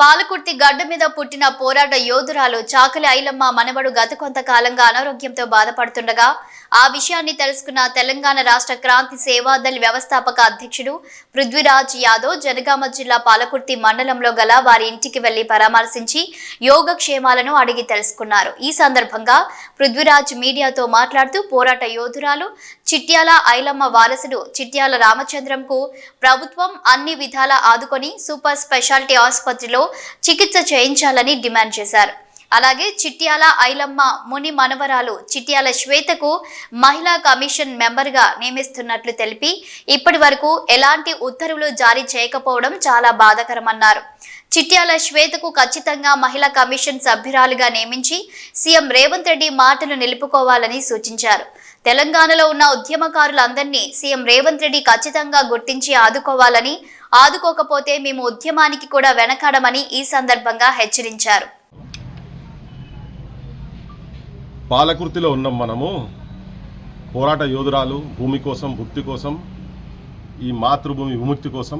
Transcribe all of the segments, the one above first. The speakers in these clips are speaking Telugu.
పాలకుర్తి గడ్డ మీద పుట్టిన పోరాట యోధురాలు చాకలి ఐలమ్మ మనవడు గత కొంతకాలంగా అనారోగ్యంతో బాధపడుతుండగా ఆ విషయాన్ని తెలుసుకున్న తెలంగాణ రాష్ట్ర క్రాంతి సేవాదళ్ వ్యవస్థాపక అధ్యక్షుడు పృథ్వీరాజ్ యాదవ్ జనగామ జిల్లా పాలకుర్తి మండలంలో గల వారి ఇంటికి వెళ్ళి పరామర్శించి యోగక్షేమాలను అడిగి తెలుసుకున్నారు. ఈ సందర్భంగా పృథ్వీరాజ్ మీడియాతో మాట్లాడుతూ పోరాట యోధురాలు చిట్యాల ఐలమ్మ వారసుడు చిట్యాల రామచంద్రంకు ప్రభుత్వం అన్ని విధాలా ఆదుకొని సూపర్ స్పెషాలిటీ ఆసుపత్రిలో చికిత్స చేయించాలని డిమాండ్ చేశారు. అలాగే చిట్యాల ఐలమ్మ ముని మనవరాలు చిట్యాల శ్వేతకు మహిళా కమిషన్ మెంబర్గా నియమిస్తున్నట్లు తెలిపి ఇప్పటి వరకు ఎలాంటి ఉత్తర్వులు జారీ చేయకపోవడం చాలా బాధాకరమన్నారు. చిట్యాల శ్వేతకు ఖచ్చితంగా మహిళా కమిషన్ సభ్యురాలుగా నియమించి సీఎం రేవంత్ రెడ్డి మాటలు నిలుపుకోవాలని సూచించారు. తెలంగాణలో ఉన్న ఉద్యమకారులందరినీ సీఎం రేవంత్ రెడ్డి ఖచ్చితంగా గుర్తించి ఆదుకోవాలని ఆదుకోకపోతే మేము ఉద్యమానికి కూడా వెనకాడమని ఈ సందర్భంగా హెచ్చరించారు. పాలకృతిలో ఉన్నాం మనము. పోరాట యోధురాలు భూమి కోసం భుక్తి కోసం ఈ మాతృభూమి విముక్తి కోసం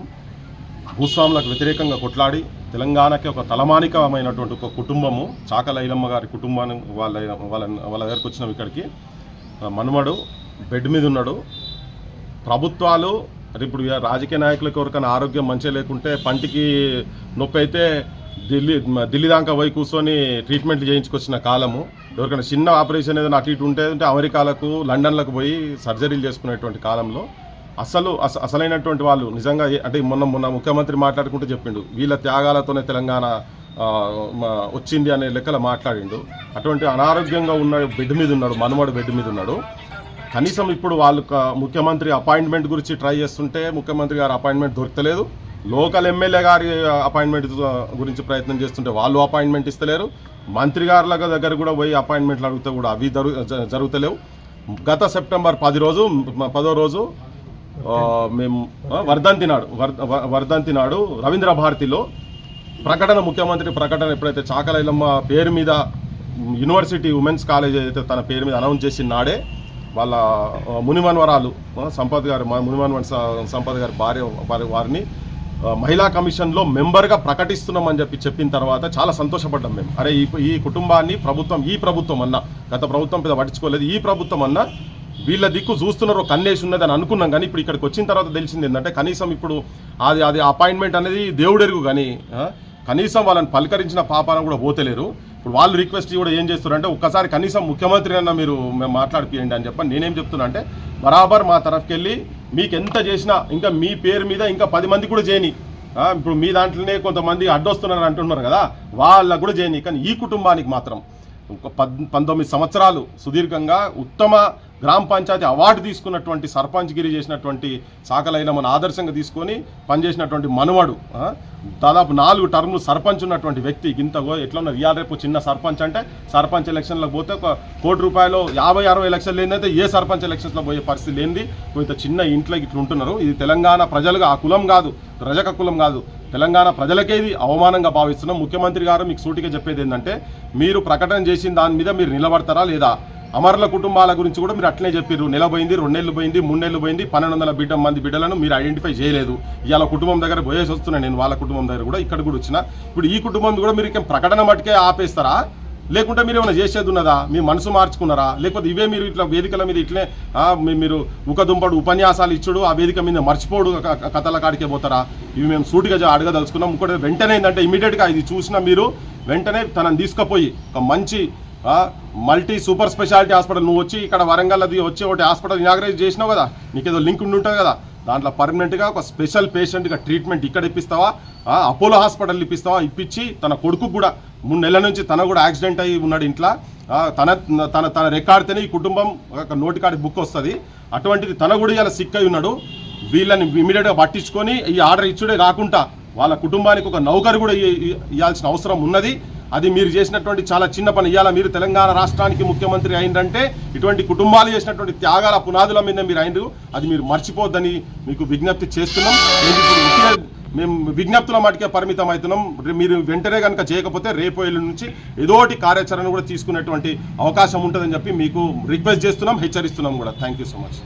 భూస్వాములకు వ్యతిరేకంగా కొట్లాడి తెలంగాణకి ఒక తలమానికమైనటువంటి ఒక కుటుంబము చాకలైలమ్మ గారి కుటుంబాన్ని వాళ్ళ వాళ్ళ వాళ్ళ దగ్గరకు వచ్చినాం ఇక్కడికి. మనుమడు బెడ్ మీద ఉన్నాడు. ప్రభుత్వాలు మరి ఇప్పుడు ఇక రాజకీయ నాయకులకు ఎవరికైనా ఆరోగ్యం మంచిగా లేకుంటే పంటికి నొప్పి అయితే ఢిల్లీ ఢిల్లీ దాకా పోయి కూర్చొని ట్రీట్మెంట్ చేయించుకొచ్చిన కాలము. ఎవరికైనా చిన్న ఆపరేషన్ ఏదైనా అటు ఇటు ఉంటే అంటే అమెరికాలకు లండన్లకు పోయి సర్జరీలు చేసుకునేటువంటి కాలంలో అసలు అస అసలైనటువంటి వాళ్ళు నిజంగా అంటే మొన్న మొన్న ముఖ్యమంత్రి మాట్లాడుకుంటూ చెప్పిండు వీళ్ళ త్యాగాలతోనే తెలంగాణ వచ్చింది అనే లెక్కల మాట్లాడిండు. అటువంటి అనారోగ్యంగా ఉన్న బెడ్ మీద ఉన్నాడు మనుమడు బెడ్ మీద ఉన్నాడు. కనీసం ఇప్పుడు వాళ్ళు ముఖ్యమంత్రి అపాయింట్మెంట్ గురించి ట్రై చేస్తుంటే ముఖ్యమంత్రి గారి అపాయింట్మెంట్ దొరకలేదు. లోకల్ ఎమ్మెల్యే గారి అపాయింట్మెంట్ గురించి ప్రయత్నం చేస్తుంటే వాళ్ళు అపాయింట్మెంట్ ఇస్తలేరు. మంత్రి గారుల దగ్గర కూడా పోయి అపాయింట్మెంట్లు అడిగితే కూడా అవి జరుగుతలేవు. గత సెప్టెంబర్ పది రోజు పదో రోజు మేము వర్ధంతి నాడు వర్- వ- వర్ధంతి నాడు రవీంద్ర భారతిలో ప్రకటన ముఖ్యమంత్రి ప్రకటన ఎప్పుడైతే చాకలైలమ్మ పేరు మీద యూనివర్సిటీ ఉమెన్స్ కాలేజ్ అయితే తన పేరు మీద అనౌన్స్ చేసిన నాడే వాళ్ళ మునిమన్వరాలు ఆ, సంపత్ గారు మా మునిమన్వన్ సంపత్ గారి భార్య వారి వారిని మహిళా కమిషన్లో మెంబర్గా ప్రకటిస్తున్నామని చెప్పి చెప్పిన తర్వాత చాలా సంతోషపడ్డాం మేము. అరే ఈ ఈ కుటుంబాన్ని ప్రభుత్వం ఈ ప్రభుత్వం అన్న గత ప్రభుత్వం పెద్ద పట్టించుకోలేదు ఈ ప్రభుత్వం అన్న వీళ్ళ దిక్కు చూస్తున్నారు కన్నేసి ఉన్నది అని అనుకున్నాం. కానీ ఇప్పుడు ఇక్కడికి వచ్చిన తర్వాత తెలిసింది ఏంటంటే కనీసం ఇప్పుడు అది అది అపాయింట్మెంట్ అనేది దేవుడెరుగు కానీ కనీసం వాళ్ళని పలకరించిన పాపాన కూడా పోతలేరు. ఇప్పుడు వాళ్ళు రిక్వెస్ట్ కూడా ఏం చేస్తున్నారంటే ఒక్కసారి కనీసం ముఖ్యమంత్రి అన్న మీరు మేము మాట్లాడిపియండి అని చెప్పని నేనేం చెప్తున్నా అంటే బరాబర్ మా తరఫుకి వెళ్ళి మీకు ఎంత చేసినా ఇంకా మీ పేరు మీద ఇంకా పది మంది కూడా చేయని ఇప్పుడు మీ దాంట్లోనే కొంతమంది అడ్డొస్తున్నారు అంటున్నారు కదా వాళ్ళకు కూడా చేయని. కానీ ఈ కుటుంబానికి మాత్రం ఒక పద్ పంతొమ్మిది సంవత్సరాలు సుదీర్ఘంగా ఉత్తమ గ్రామ పంచాయతీ అవార్డు తీసుకున్నటువంటి సర్పంచ్ గిరి చేసినటువంటి సాకలైన మన ఆదర్శంగా తీసుకొని పనిచేసినటువంటి మనవడు దాదాపు నాలుగు టర్ములు సర్పంచ్ ఉన్నటువంటి వ్యక్తి. ఇంత ఎట్లా ఉన్న ఇవాళ రేపు చిన్న సర్పంచ్ అంటే సర్పంచ్ ఎలక్షన్లకు పోతే ఒక కోటి రూపాయలు యాభై అరవై లక్షలు లేనిదైతే ఏ సర్పంచ్ ఎలక్షన్స్లో పోయే పరిస్థితి లేనిది. కొంత చిన్న ఇంట్లో ఇట్లా ఉంటున్నారు. ఇది తెలంగాణ ప్రజలుగా ఆ కులం కాదు రజక కులం కాదు. తెలంగాణ ప్రజలకే ఇది అవమానంగా భావిస్తున్నాం. ముఖ్యమంత్రి గారు మీకు సూటిగా చెప్పేది ఏంటంటే మీరు ప్రకటన చేసిన దాని మీద మీరు నిలబడతారా లేదా? అమరుల కుటుంబాల గురించి కూడా మీరు అట్లనే చెప్పారు నెల పోయింది రెండేళ్ళు పోయింది మూడేళ్ళు పోయింది పన్నెండు వందల బిడ్డ మంది బిడ్డలను మీరు ఐడెంటిఫై చేయలేదు. ఇవాళ కుటుంబం దగ్గర పోయేసి వస్తున్నాను నేను వాళ్ళ కుటుంబం దగ్గర కూడా ఇక్కడ కూడా వచ్చిన. ఇప్పుడు ఈ కుటుంబం కూడా మీరు ప్రకటన మటుకే ఆపేస్తారా? లేకుంటే మీరు ఏమైనా చేసేది ఉన్నదా? మీ మనసు మార్చుకున్నారా? లేకపోతే ఇవే మీరు ఇట్లా వేదికల మీద ఇట్లే మీ- మీరు ఉకదుంపడు ఉపన్యాసాలు ఇచ్చుడు ఆ వేదిక మీద మర్చిపోడు కథల కాడికే పోతారా? ఇవి మేము సూటిగా అడగదలుచుకున్నాం ఇంకోటి వెంటనే ఏంటంటే ఇమీడియట్గా ఇది చూసిన మీరు వెంటనే తనని తీసుకుపోయి ఒక మంచి మల్టీ సూపర్ స్పెషాలిటీ హాస్పిటల్. నువ్వు వచ్చి ఇక్కడ వరంగల్ అది వచ్చి ఒకటి హాస్పిటల్ ఇనాగ్రేజ్ చేసినావు కదా? నీకేదో లింక్ ఉండి ఉంటుంది కదా? దాంట్లో పర్మనెంట్గా ఒక స్పెషల్ పేషెంట్గా ట్రీట్మెంట్ ఇక్కడ ఇప్పిస్తావా? Apollo hospital ఇప్పిస్తావా? ఇప్పించి తన కొడుకు కూడా మూడు నెలల నుంచి తన కూడా యాక్సిడెంట్ అయ్యి ఉన్నాడు ఇంట్లో. తన తన తన రికార్డ్తోనే ఈ కుటుంబం ఒక నోటి కాడి బుక్ వస్తుంది. అటువంటిది తన కూడా ఇలా సిక్ అయి ఉన్నాడు. వీళ్ళని ఇమీడియట్గా పట్టించుకొని ఈ ఆర్డర్ ఇచ్చుడే కాకుండా వాళ్ళ కుటుంబానికి ఒక నౌకరు కూడా ఇవ్వాల్సిన అవసరం ఉన్నది. అది మీరు చేసినటువంటి చాలా చిన్న పని. ఇవాళ మీరు తెలంగాణ రాష్ట్రానికి ముఖ్యమంత్రి అయిందంటే ఇటువంటి కుటుంబాలు చేసినటువంటి త్యాగాల పునాదుల మీద మీరు అయినరు. అది మీరు మర్చిపోద్దని మీకు విజ్ఞప్తి చేస్తున్నాం. మేము విజ్ఞప్తుల మటుకే పరిమితం అవుతున్నాం. మీరు వెంటనే కనుక చేయకపోతే రేపు ఎల్లుండి నుంచి ఏదోటి కార్యాచరణ కూడా తీసుకునేటువంటి అవకాశం ఉంటుందని చెప్పి మీకు రిక్వెస్ట్ చేస్తున్నాం. హెచ్చరిస్తున్నాం కూడా. Thank you so much.